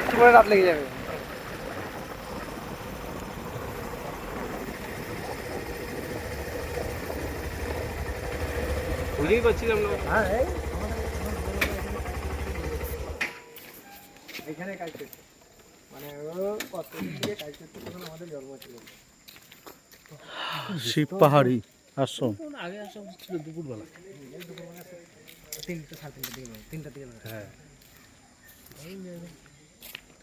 একটু করে রাত লেগে যাবে। বুঝতেই পারছিলাম না। হ্যাঁ এখানে কাজ করছে। মানে ও কত থেকে কাজ করছে তখন আমাদের জন্ম ছিল শিব পাহাড়ি আশ্রম আগে ছিল দুপুরবেলা। তিনটা সাড়ে তিনটা দিকে তিনটা দিকে হ্যাঁ।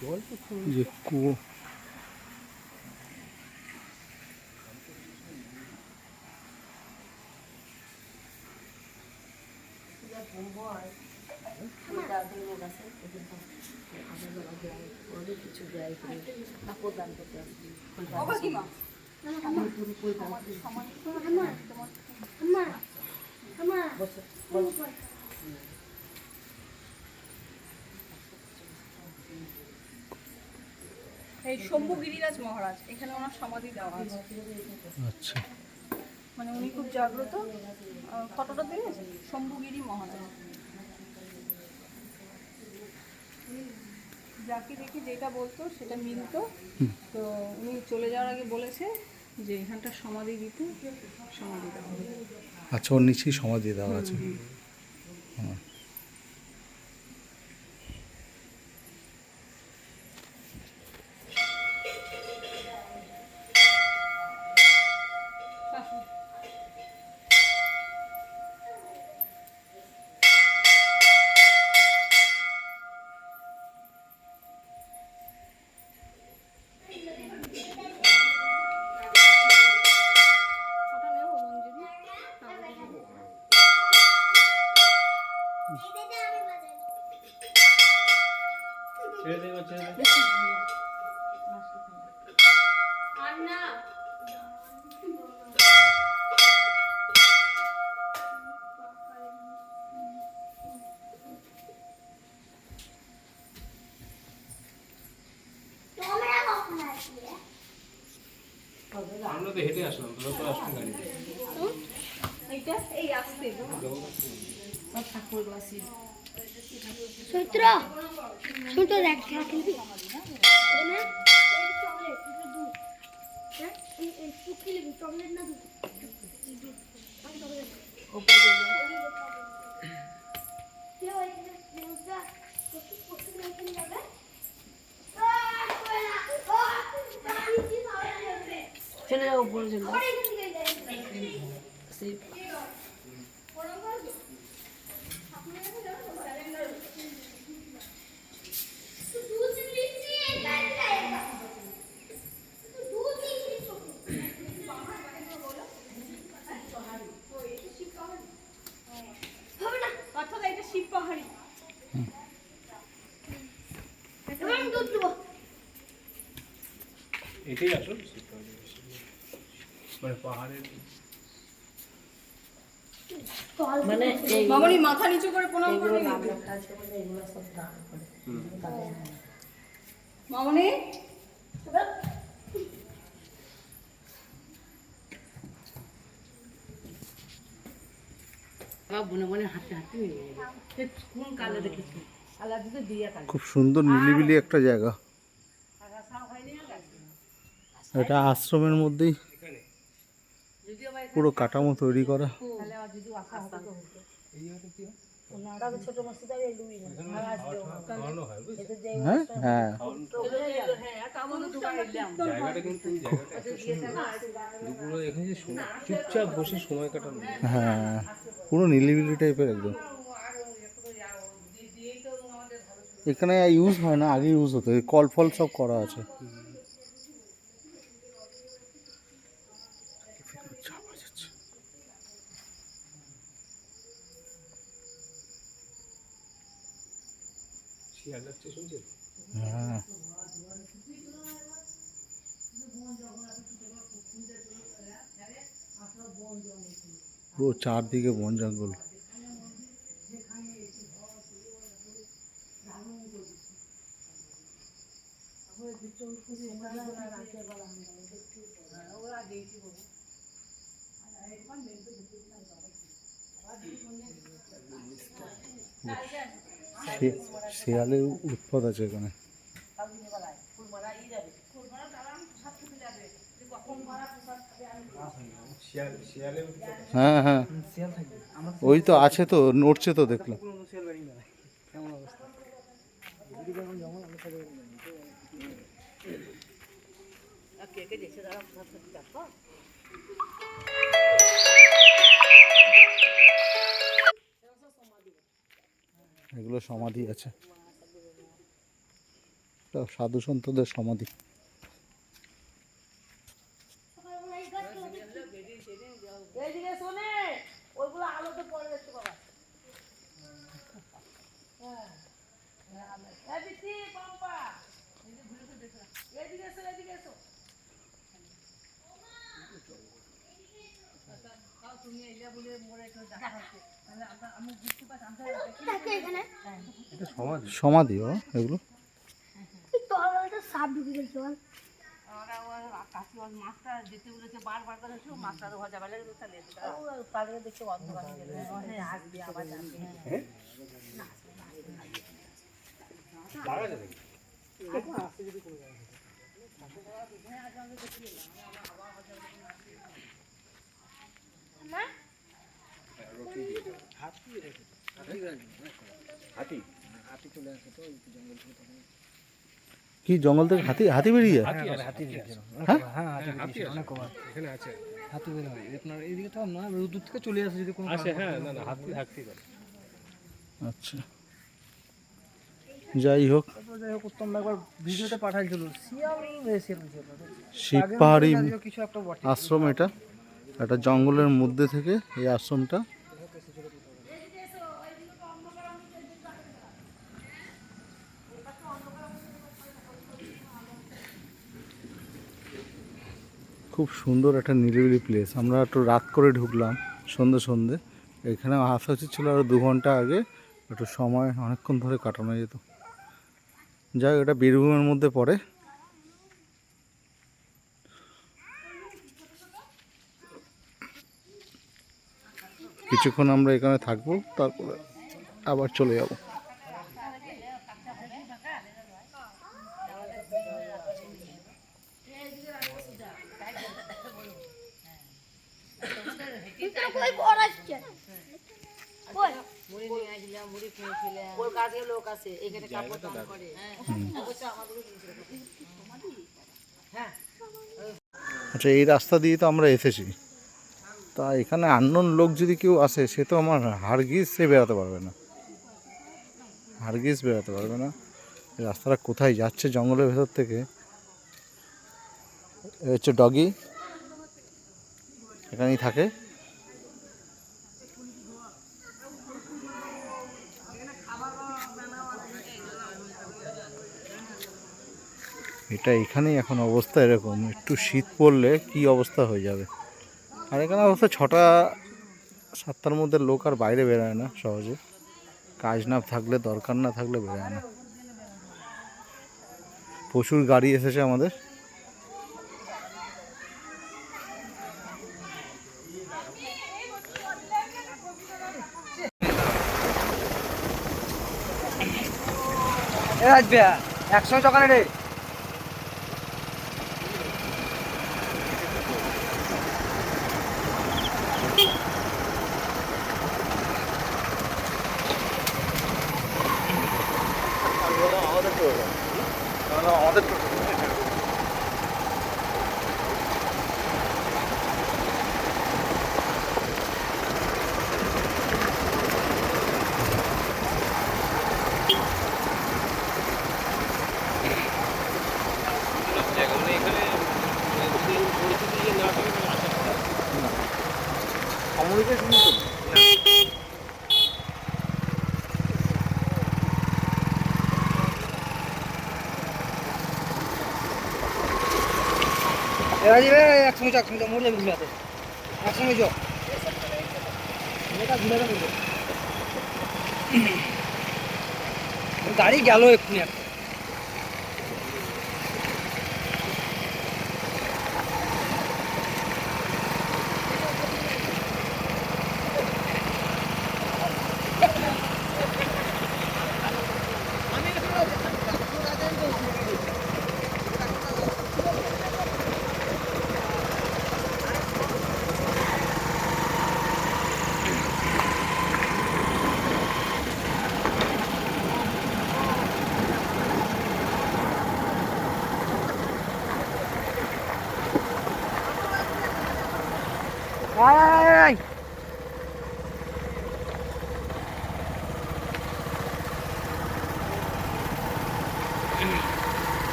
있고 꼬박이만. 꼬박이만. 꼬박이만. 꼬박이만. 꼬박이만. 꼬박이만. 꼬박이만. 꼬박이만. 꼬박이만. 꼬박이만. 꼬박이만. 꼬박이만. 꼬박이만. 꼬박이만. 꼬박이만. 꼬박이만. 꼬박이만. 꼬박이만. 꼬박이만. 뭐, এই শম্ভু গিরিরাজ মহারাজ এখানে ওনার সমাধি দেওয়া আছে আচ্ছা। মানে উনি খুব জাগ্রত। ফটোটা দেখেছেন শম্ভুগিরি মহারাজ। যাকে দেখে যেটা বলতো সেটা মিলতো। তো উনি চলে যাওয়ার আগে বলেছে যে এখানটা সমাধি দিতে সমাধি দেওয়া হবে। আচ্ছা ওর নিচেই সমাধি দেওয়া আছে। আমরা তো হেঁটে আসলাম তোরা তো আসবি গাড়িতে এইটা এই আসতে সূত্র সূত্র দেখ খেলা খেলবি? না চকলেট না চলে যাব উপরে চলে যাব সেই অর্থাৎ এটা শিব পাহাড়ি দুধ দেবো এটাই আসল মানে পাহাড়ের মানে মামনি মাথা নিচু করে। প্রণাম করে মামনি খুব সুন্দর নিলিবিলি একটা জায়গা। এটা আশ্রমের মধ্যেই পুরো কাঠামো তৈরি করা। হয়? হ্যাঁ। হ্যাঁ। পুরো নিলিবিলি টাইপের একদম। এখানে ইউজ হয় না আগে ইউজ হতো। কল ফল সব করা আছে। শিয়াল যাচ্ছে শুনছেন? হ্যাঁ। পুরো চারদিকে বন জঙ্গল। শি- শিয়ালের উৎপাদ আছে এখানে। হ্যাঁ হ্যাঁ। ওই তো আছে তো, নড়ছে তো দেখলাম। শিয়াল বেরিয়ে এগুলো সমাধি আছে। এটা সাধু সন্তদের সমাধি। এইদিকে শোনে ওইগুলো আলোতে পরে দেখতে পাবা হ্যাঁ হ্যাঁ। পম্পা। এদিকে এসো এদিকে এসো। দেখো এখানে এটা সমাধি? সমাধি ও এগুলো? এই তো হয়ে। হ্যাঁ কি জঙ্গল থেকে হাতি? হাতি বেরিয়ে হাতি হ্যাঁ? হ্যাঁ হাতি হাতি বেরিয়েছিল আছে অনেক এখানে আছে। হাতি বের হয়। আপনার এইদিকে তো না দূর থেকে চলে আসে যদি কোনো আছে হ্যাঁ না না হাতি থাকতে আচ্ছা। যাই হোক। যাই হোক উত্তম একবার ভিডিওতে পাঠাইছিল। শিব পাহাড়ি একটা আশ্রম এটা। একটা জঙ্গলের মধ্যে থেকে এই আশ্রমটা। খুব সুন্দর একটা নিরিবিলি প্লেস আমরা একটু রাত করে ঢুকলাম সন্ধে সন্ধে এখানে আসা উচিত ছিল আরও দু ঘণ্টা আগে, একটু সময় অনেকক্ষণ ধরে কাটানো যেত। যাই এটা বীরভূমের মধ্যে পড়ে। কিছুক্ষণ আমরা এখানে থাকব, তারপরে আবার চলে যাব ভিতরে কই পড়াচ্ছে কই মুড়ি নিয়ে আসলাম মুড়ি খেয়েছিলাম ওর কাছে লোক আছে এখানে কাপড় দাম করে অবশ্য আমাদেরও হ্যাঁ আচ্ছা এই রাস্তা দিয়ে তো আমরা এসেছি। তা এখানে আননোন লোক যদি কেউ আসে, সে তো আমার হারগিজ সে বেরাতে পারবে না। হারগিজ বেরাতে পারবে না। রাস্তাটা কোথায় যাচ্ছে জঙ্গলের ভেতর থেকে? হচ্ছে ডগি। এখানেই থাকে। এটা এখানেই এখন অবস্থা এরকম। একটু শীত পড়লে কি অবস্থা হয়ে যাবে? আর এখানে অবস্থা ছটা, সাতটার মধ্যে লোক আর বাইরে বেরোয় না সহজে। কাজ না থাকলে, দরকার না থাকলে বেরোয় না। প্রচুর গাড়ি এসেছে আমাদের। একশো টাকা রে। এখানে যদি পরিস্থিতি যে না থাকে তাহলে আসা করা কমিউনিকেশন যাবে একসঙ্গে চো একসঙ্গে মরে যাবে ঘুরাতে একসঙ্গে চো গাড়ি গেল এক্ষুনি একটা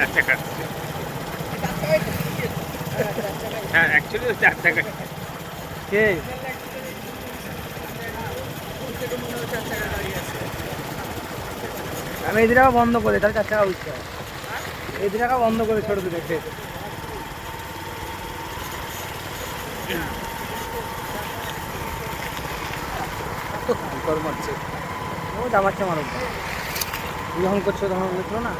চার টাকা হ্যাঁ অ্যাকচুয়ালি চার টাকা কে? আমি এই দিনটা বন্ধ করে তাহলে চার টাকা বুঝতে হবে এই দিনটা বন্ধ করে ছোট দুটো খেয়ে মারছে ও জামাচ্ছে মারো যখন করছ তখন দেখল না?